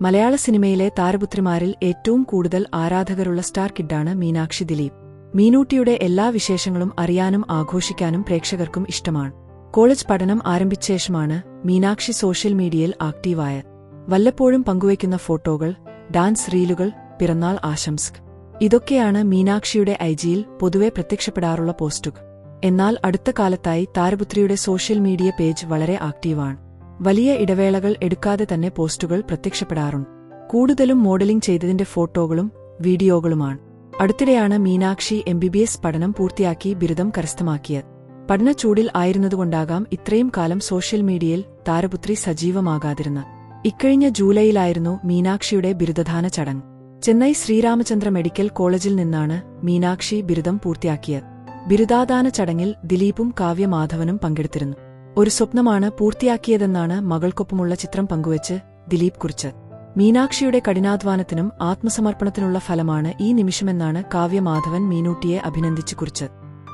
മലയാള സിനിമയിലെ താരപുത്രിമാരിൽ ഏറ്റവും കൂടുതൽ ആരാധകരുള്ള സ്റ്റാർ കിഡാണ് മീനാക്ഷി ദിലീപ്. മീനൂട്ടിയുടെ എല്ലാ വിശേഷങ്ങളും അറിയാനും ആഘോഷിക്കാനും പ്രേക്ഷകർക്കും ഇഷ്ടമാണ്. കോളേജ് പഠനം ആരംഭിച്ച ശേഷമാണ് മീനാക്ഷി സോഷ്യൽ മീഡിയയിൽ ആക്റ്റീവായ. വല്ലപ്പോഴും പങ്കുവയ്ക്കുന്ന ഫോട്ടോകൾ ഡാൻസ് റീലുകൾ പിറന്നാൾ ആശംസ്ക് ഇതൊക്കെയാണ് മീനാക്ഷിയുടെ ഐജിയിൽ പൊതുവെ പ്രത്യക്ഷപ്പെടാറുള്ള പോസ്റ്റുകൾ. എന്നാൽ അടുത്ത കാലത്തായി താരപുത്രിയുടെ സോഷ്യൽ മീഡിയ പേജ് വളരെ ആക്റ്റീവാണ്. വലിയ ഇടവേളകൾ എടുക്കാതെ തന്നെ പോസ്റ്റുകൾ പ്രത്യക്ഷപ്പെടാറുണ്ട് കൂടുതലും മോഡലിംഗ് ചെയ്തതിന്റെ ഫോട്ടോകളും വീഡിയോകളുമാണ്. അടുത്തിടെയാണ് Meenakshi M B B S പഠനം പൂർത്തിയാക്കി ബിരുദം കരസ്ഥമാക്കിയത്. പഠനച്ചൂടിൽ ആയിരുന്നതുകൊണ്ടാകാം ഇത്രയും കാലം സോഷ്യൽ മീഡിയയിൽ താരപുത്രി സജീവമാകാതിരുന്ന ഇക്കഴിഞ്ഞ ജൂലൈയിലായിരുന്നു മീനാക്ഷിയുടെ ബിരുദദാന ചടങ്ങ്. ചെന്നൈ ശ്രീരാമചന്ദ്ര മെഡിക്കൽ കോളേജിൽ നിന്നാണ് മീനാക്ഷി ബിരുദം പൂർത്തിയാക്കിയത്. ബിരുദാദാന ചടങ്ങിൽ ദിലീപും കാവ്യമാധവനും പങ്കെടുത്തിരുന്നു. ഒരു സ്വപ്നമാണ് പൂർത്തിയാക്കിയതെന്നാണ് മകൾക്കൊപ്പമുള്ള ചിത്രം പങ്കുവച്ച് ദിലീപ് കുറിച്ച്. മീനാക്ഷിയുടെ കഠിനാധ്വാനത്തിനും ആത്മസമർപ്പണത്തിനുള്ള ഫലമാണ് ഈ നിമിഷമെന്നാണ് കാവ്യ മാധവൻ മീനൂട്ടിയെ അഭിനന്ദിച്ചു കുറിച്ച്.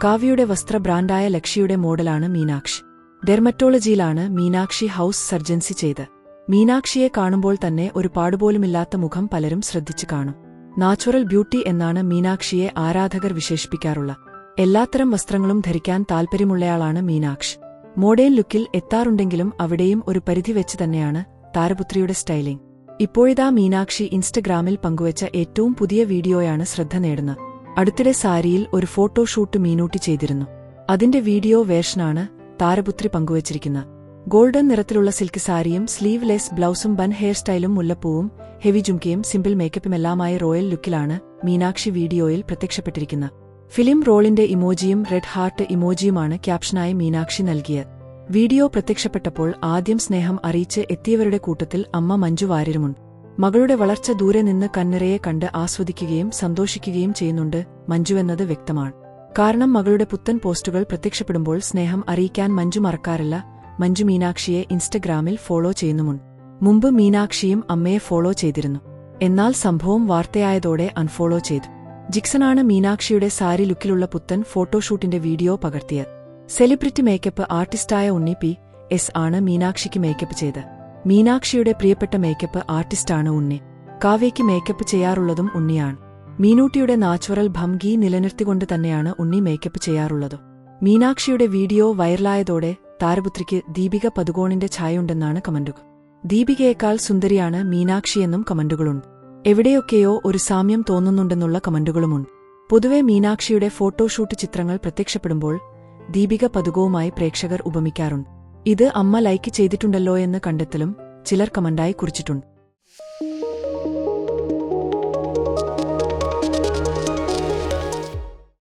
കാവ്യയുടെ വസ്ത്ര ബ്രാൻഡായ ലക്ഷ്യയുടെ മോഡലാണ് മീനാക്ഷി. ഡെർമറ്റോളജിയിലാണ് മീനാക്ഷി ഹൌസ് സർജൻസി ചെയ്ത്. മീനാക്ഷിയെ കാണുമ്പോൾ തന്നെ ഒരു പാടുപോലുമില്ലാത്ത മുഖം പലരും ശ്രദ്ധിച്ചു കാണും. നാച്ചുറൽ ബ്യൂട്ടി എന്നാണ് മീനാക്ഷിയെ ആരാധകർ വിശേഷിപ്പിക്കാറുള്ള. എല്ലാത്തരം വസ്ത്രങ്ങളും ധരിക്കാൻ താൽപ്പര്യമുള്ളയാളാണ് മീനാക്ഷി. മോഡേൺ ലുക്കിൽ എത്താറുണ്ടെങ്കിലും അവിടെയും ഒരു പരിധി വെച്ച് തന്നെയാണ് താരപുത്രിയുടെ സ്റ്റൈലിംഗ്. ഇപ്പോഴിതാ മീനാക്ഷി ഇൻസ്റ്റഗ്രാമിൽ പങ്കുവച്ച ഏറ്റവും പുതിയ വീഡിയോയാണ് ശ്രദ്ധ നേടുന്നത്. അടുത്തിടെ സാരിയിൽ ഒരു ഫോട്ടോഷൂട്ട് മീനൂട്ടി ചെയ്തിരുന്നു. അതിന്റെ വീഡിയോ വേർഷനാണ് താരപുത്രി പങ്കുവച്ചിരിക്കുന്നത്. ഗോൾഡൻ നിറത്തിലുള്ള സിൽക്ക് സാരിയും സ്ലീവ്ലെസ് ബ്ലൗസും ബൺ ഹെയർ സ്റ്റൈലും മുല്ലപ്പൂവും ഹെവി ജുംകിയും സിമ്പിൾ മേക്കപ്പുമെല്ലാമായ റോയൽ ലുക്കിലാണ് മീനാക്ഷി വീഡിയോയിൽ പ്രത്യക്ഷപ്പെട്ടിരിക്കുന്നത്. ഫിലിം റോളിന്റെ ഇമോജിയും റെഡ് ഹാർട്ട് ഇമോജിയുമാണ് ക്യാപ്ഷനായി മീനാക്ഷി നൽകിയത്. വീഡിയോ പ്രത്യക്ഷപ്പെട്ടപ്പോൾ ആദ്യം സ്നേഹം അറിയിച്ച് എത്തിയവരുടെ കൂട്ടത്തിൽ അമ്മ മഞ്ജു വാര്യരുമുണ്ട്. മകളുടെ വളർച്ച ദൂരെ നിന്ന് കന്നരയെ കണ്ട് ആസ്വദിക്കുകയും സന്തോഷിക്കുകയും ചെയ്യുന്നുണ്ട് മഞ്ജുവെന്നത് വ്യക്തമാണ്. കാരണം മകളുടെ പുത്തൻ പോസ്റ്റുകൾ പ്രത്യക്ഷപ്പെടുമ്പോൾ സ്നേഹം അറിയിക്കാൻ മഞ്ജു മറക്കാറില്ല. മഞ്ജു മീനാക്ഷിയെ ഇൻസ്റ്റഗ്രാമിൽ ഫോളോ ചെയ്യുന്നുമുണ്ട്. മുമ്പ് മീനാക്ഷിയും അമ്മയെ ഫോളോ ചെയ്തിരുന്നു. എന്നാൽ സംഭവം വാർത്തയായതോടെ അൺഫോളോ ചെയ്തു. ജിക്സണാണ് മീനാക്ഷിയുടെ സാരി ലുക്കിലുള്ള പുത്തൻ ഫോട്ടോഷൂട്ടിന്റെ വീഡിയോ പകർത്തിയത്. സെലിബ്രിറ്റി മേക്കപ്പ് ആർട്ടിസ്റ്റായ ഉണ്ണി പി എസ് ആണ് മീനാക്ഷിക്ക് മേക്കപ്പ് ചെയ്ത്. മീനാക്ഷിയുടെ പ്രിയപ്പെട്ട മേക്കപ്പ് ആർട്ടിസ്റ്റാണ് ഉണ്ണി. കാവ്യയ്ക്ക് മേക്കപ്പ് ചെയ്യാറുള്ളതും ഉണ്ണിയാണ്. മീനൂട്ടിയുടെ നാച്ചുറൽ ഭംഗി നിലനിർത്തിക്കൊണ്ട് തന്നെയാണ് ഉണ്ണി മേക്കപ്പ് ചെയ്യാറുള്ളത്. മീനാക്ഷിയുടെ വീഡിയോ വൈറലായതോടെ താരപുത്രിക്ക് ദീപിക പതുകോണിന്റെ ഛായയുണ്ടെന്നാണ് കമന്റുകൾ. ദീപികയേക്കാൾ സുന്ദരിയാണ് മീനാക്ഷിയെന്നും കമന്റുകളുണ്ട്. എവിടെയൊക്കെയോ ഒരു സാമ്യം തോന്നുന്നുണ്ടെന്നുള്ള കമന്റുകളുമുണ്ട്. പൊതുവെ മീനാക്ഷിയുടെ ഫോട്ടോഷൂട്ട് ചിത്രങ്ങൾ പ്രത്യക്ഷപ്പെടുമ്പോൾ ദീപിക പതുകവുമായി പ്രേക്ഷകർ ഉപമിക്കാറുണ്ട്. ഇത് അമ്മ ലൈക്ക് ചെയ്തിട്ടുണ്ടല്ലോ എന്ന് കണ്ടെത്തലും ചിലർ കമന്റായി കുറിച്ചിട്ടുണ്ട്.